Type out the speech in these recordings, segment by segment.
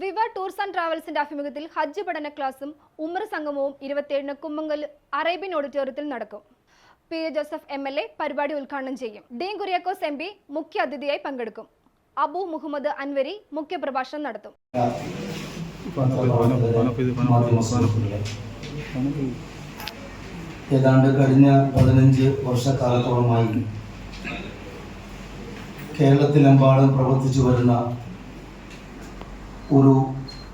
വിവ tours and ട്രാവൽസിന്റെ ആഭിമുഖ്യത്തിൽ ഹജ്ജ് പഠന ക്ലാസും ഉമ്ര സംഗമവും ഇരുപത്തിയേഴിന് കുമ്മങ്കൽ അറേബ്യൻ ഓഡിറ്റോറിയത്തിൽ നടക്കും. P. A. Joseph M. L. A പരിപാടി ഉദ്ഘാടനം ചെയ്യും. ഡീൻ കുര്യാക്കോസ് എം. പി മുഖ്യ അതിഥിയായി പങ്കെടുക്കും. അബു മുഹമ്മദ് അൻവരി മുഖ്യപ്രഭാഷണം നടത്തും. ഏതാണ്ട് കഴിഞ്ഞ പതിനഞ്ച് വർഷക്കാലത്തോളമായി കേരളത്തിലെമ്പാടും പ്രവർത്തിച്ചു വരുന്ന ഒരു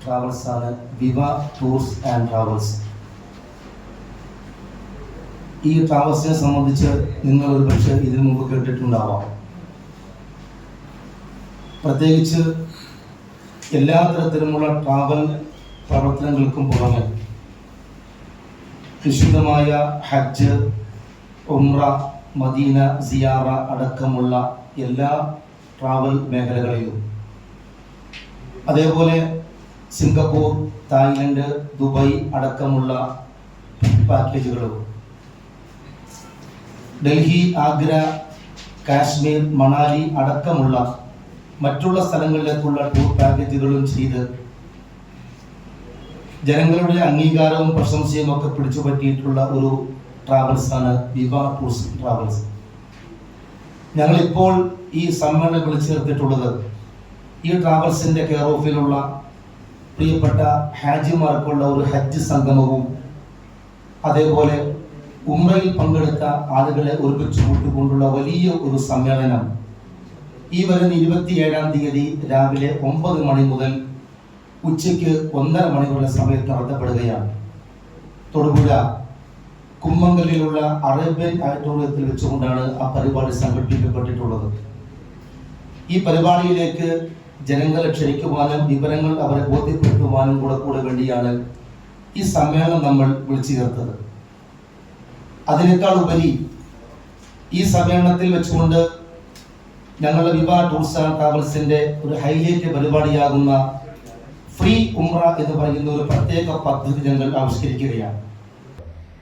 ട്രാവൽസ് ആണ് വിവ ടൂർസ് ആൻഡ് ട്രാവൽസ് ഈ ട്രാവൽസിനെ സംബന്ധിച്ച് നിങ്ങൾ ഒരു പക്ഷേ ഇതിനു മുമ്പ് കേട്ടിട്ടുണ്ടാവാം. പ്രത്യേകിച്ച് എല്ലാ തരത്തിലുമുള്ള ട്രാവൽ പ്രവർത്തനങ്ങൾക്കും പുറമെ വിശുദ്ധമായ ഹജ്ജ് ഉംറ മദീന സിയാറ അടക്കമുള്ള എല്ലാ ട്രാവൽ മേഖലകളിലും അതേപോലെ സിംഗപ്പൂർ തായ്ലൻഡ് ദുബായ് അടക്കമുള്ള പാക്കേജുകളും ഡൽഹി ആഗ്ര കാശ്മീർ മണാലി അടക്കമുള്ള മറ്റുള്ള സ്ഥലങ്ങളിലേക്കുള്ള ടൂർ പാക്കേജുകളും ചെയ്ത് ജനങ്ങളുടെ അംഗീകാരവും പ്രശംസയും ഒക്കെ പിടിച്ചു പറ്റിയിട്ടുള്ള ഒരു ട്രാവൽസ് ആണ് വിവ ടൂർസ് ട്രാവൽസ് ഞങ്ങളിപ്പോൾ ഈ സമ്മേളനം വിളിച്ചു ചേർത്തിട്ടുള്ളത് ഈ ട്രാവൽസിന്റെ കെയർ ഓഫിലുള്ള പ്രിയപ്പെട്ട ഹാജിമാർക്കുള്ള ഒരു ഹജ്ജ് സംഗമവും അതേപോലെ ഉമ്രയിൽ പങ്കെടുത്ത ആളുകളെ ഒരുമിച്ച് കൂട്ടിക്കൊണ്ടുള്ള വലിയ ഒരു സമ്മേളനം ഈ വരുന്ന ഇരുപത്തിയേഴാം തീയതി രാവിലെ ഒമ്പത് മണി മുതൽ ഉച്ചയ്ക്ക് ഒന്നര മണിവരെ സമയത്ത് നടത്തപ്പെടുകയാണ്. തൊടുപുഴ കുമ്മങ്കലിലുള്ള അറേബ്യൻ ഓഡിറ്റോറിയത്തിൽ വെച്ചുകൊണ്ടാണ് ആ പരിപാടി സംഘടിപ്പിക്കപ്പെട്ടിട്ടുള്ളത്. ഈ പരിപാടിയിലേക്ക് ജനങ്ങളെ ക്ഷണിക്കുവാനും വിവരങ്ങൾ അവരെ ബോധ്യപ്പെടുത്തുവാനും കൂടെ കൂടെ വേണ്ടിയാണ് ഈ സമ്മേളനം നമ്മൾ വിളിച്ചു ചേർത്തത് അതിനേക്കാൾ ഉപരി ഈ സമ്മേളനത്തിൽ വെച്ചുകൊണ്ട് ഞങ്ങളുടെ വിവാഹ ടൂറിസ്റ്റ് ആൻഡ് ട്രാവൽസിന്റെ ഒരു ഹൈലൈറ്റ് പരിപാടിയാകുന്ന ഫ്രീ ഉംറ എന്ന് പറയുന്ന ഒരു പ്രത്യേക പദ്ധതി ഞങ്ങൾ ആവിഷ്കരിക്കുകയാണ്.